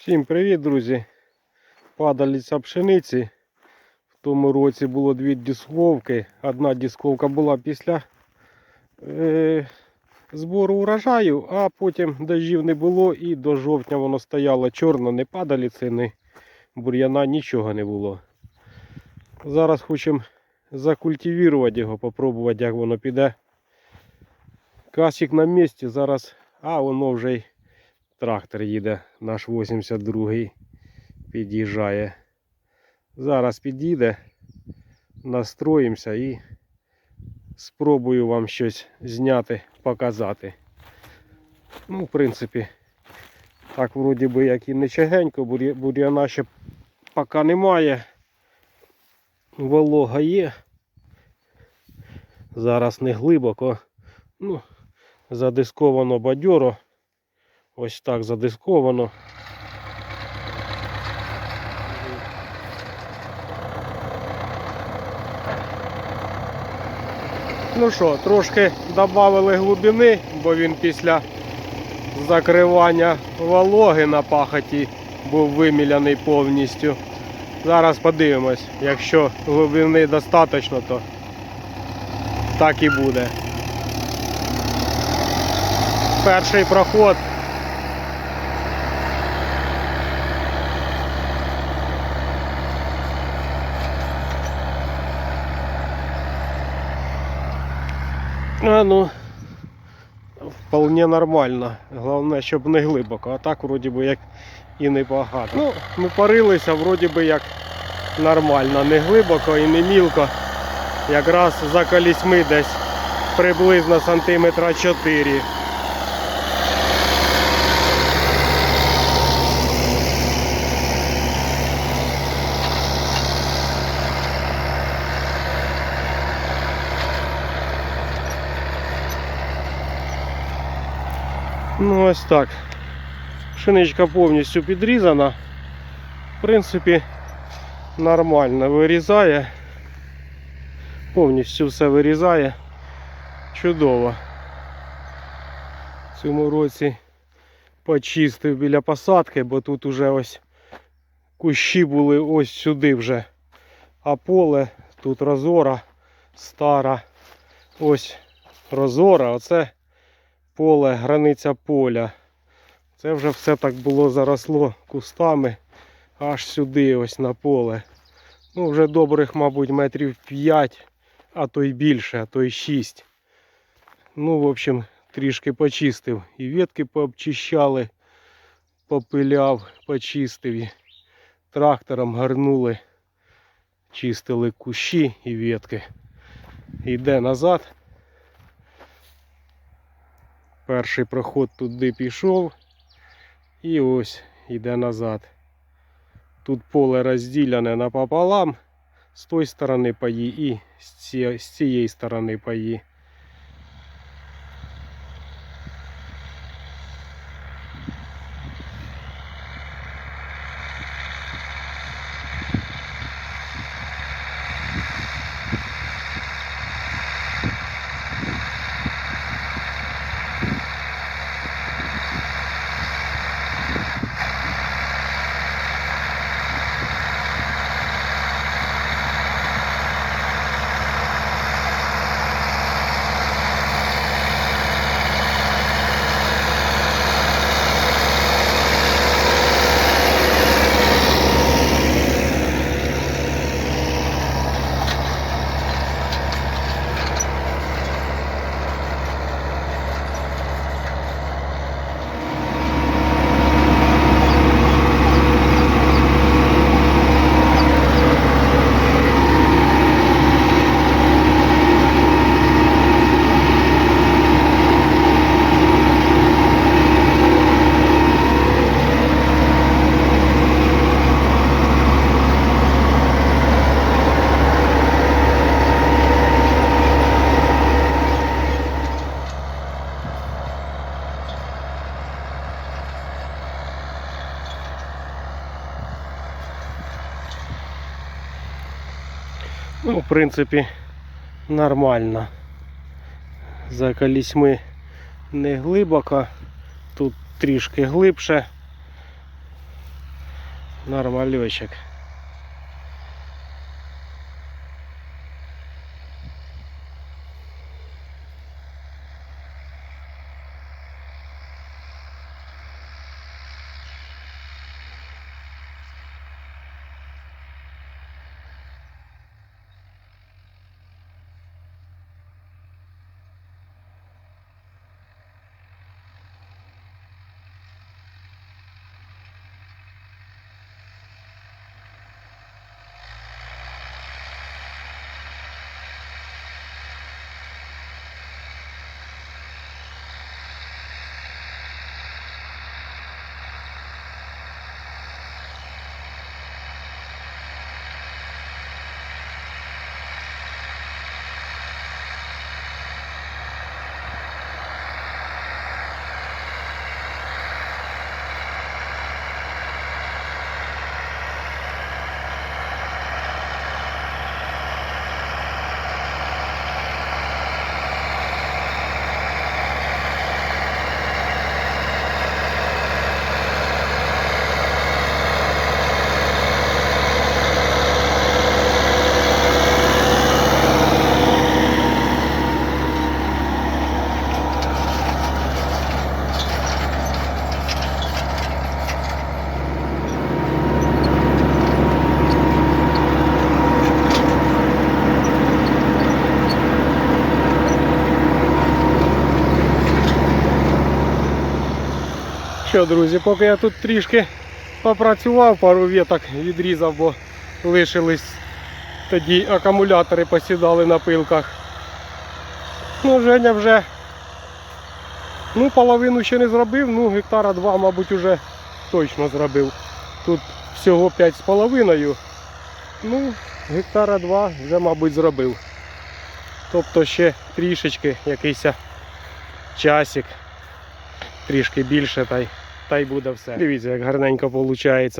Всім привіт, друзі! Падаліця пшениці. В тому році було дві дисковки. Одна дисковка була після е, збору урожаю, а потім дощів не було і до жовтня воно стояло чорно, не падаліці, ні бур'яна, нічого не було. Зараз хочемо закультивувати його, попробувати, як воно піде. Касик на місці, зараз, а воно вже й Трактор їде, наш 82-й під'їжджає. Зараз під'їде, настроїмося і спробую вам щось зняти, показати. Ну, в принципі, так вроді би як і не чагенько, бур'яна ще поки немає. Волога є. Зараз не глибоко. Ну, задисковано бадьоро. Ось так задисковано. Ну що, трошки додали глибини, бо він після закривання вологи на пахоті був виміляний повністю. Зараз подивимось, якщо глибини достатньо, то так і буде. Перший проход А, ну, вполне нормально. Головне, щоб не глибоко, а так вроді би як і не багато. Ну, ми парилися, вроді би як нормально. Не глибоко і не мілко. Якраз за колісьми десь приблизно сантиметра 4. Ось так. Пшеничка повністю підрізана. В принципі, нормально вирізає. Повністю все вирізає. Чудово. В цьому році почистив біля посадки, бо тут уже ось кущі були ось сюди вже. А поле тут розора стара. Ось розора. Оце поле, границя поля. Це вже все так було заросло кустами аж сюди, ось на поле. Ну, вже добрих, мабуть, метрів 5, а то й більше, а то й 6. Ну, в общем, трішки почистив. І ветки пообчищали, попиляв, почистив. І трактором гарнули, чистили кущі і ветки. Йде назад. Перший проход туди пішов і ось йде назад. Тут поле розділене напополам, з тої сторони паї і з цієї сторони паї. Ну, в принципі, нормально. За колісьми не глибоко, тут трішки глибше. Нормальочек. Що, друзі, поки я тут трішки попрацював, пару віток відрізав, бо лишились тоді акумулятори посідали на пилках. Ну, Женя вже ну, половину ще не зробив, ну гектара два, мабуть, уже точно зробив. Тут всього 5,5. Ну, гектара два вже, мабуть, зробив. Тобто ще трішечки якийсь часик, трішки більше та й та й буде все. Дивіться, як гарненько виходить.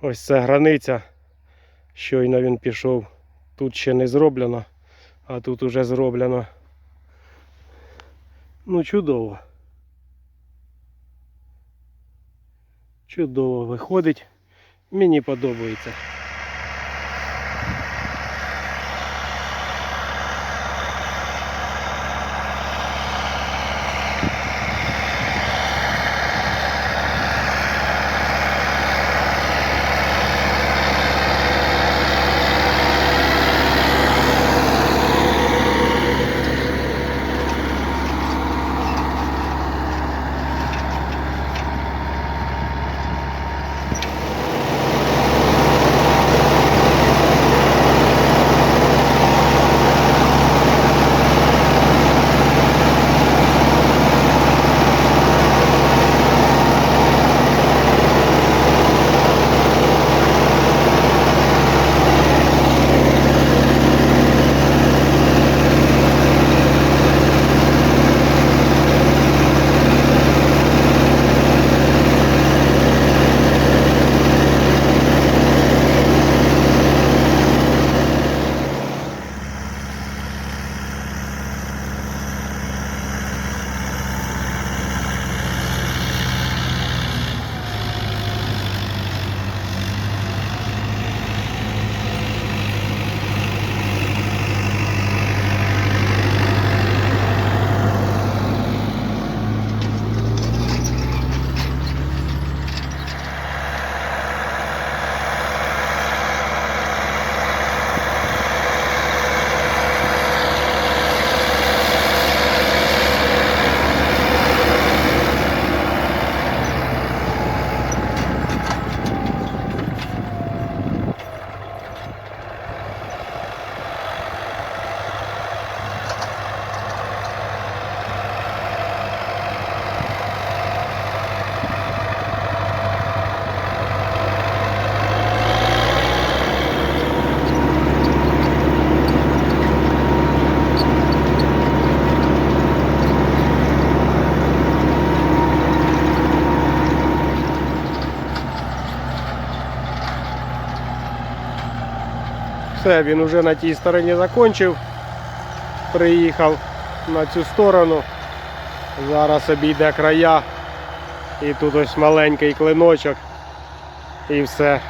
Ось це границя. Щойно він пішов. Тут ще не зроблено, а тут уже зроблено. Ну, чудово. Чудово виходить. Мені подобається. Все, він уже на тій стороні закончив. Приїхав на цю сторону. Зараз обійде края. І тут ось маленький клиночок. І все.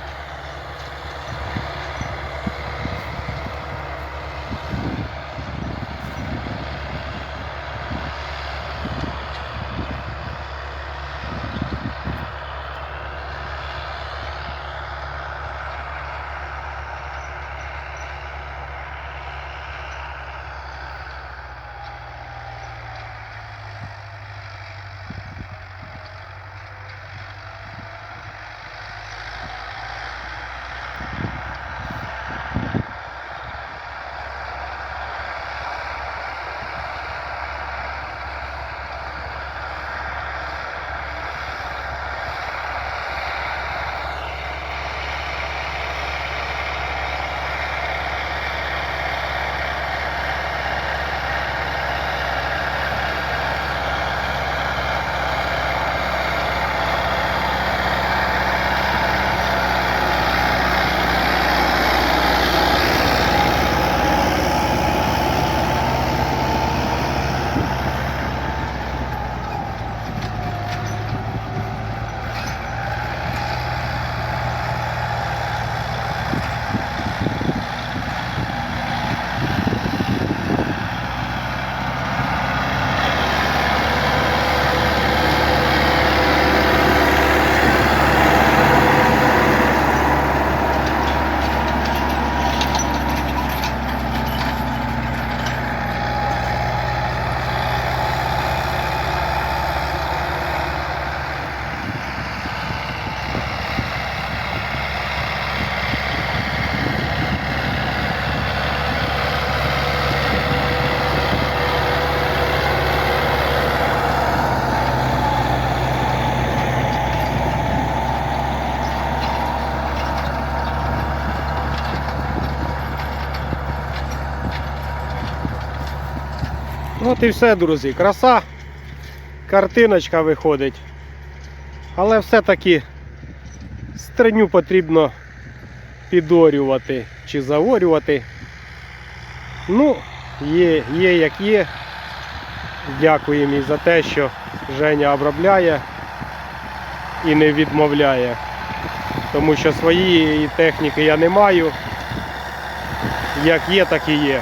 От і все, друзі. Краса. Картиночка виходить. Але все-таки стриню потрібно підорювати чи заорювати. Ну, є, є як є. Дякуємо їй за те, що Женя обробляє і не відмовляє. Тому що своєї техніки я не маю. Як є, так і є.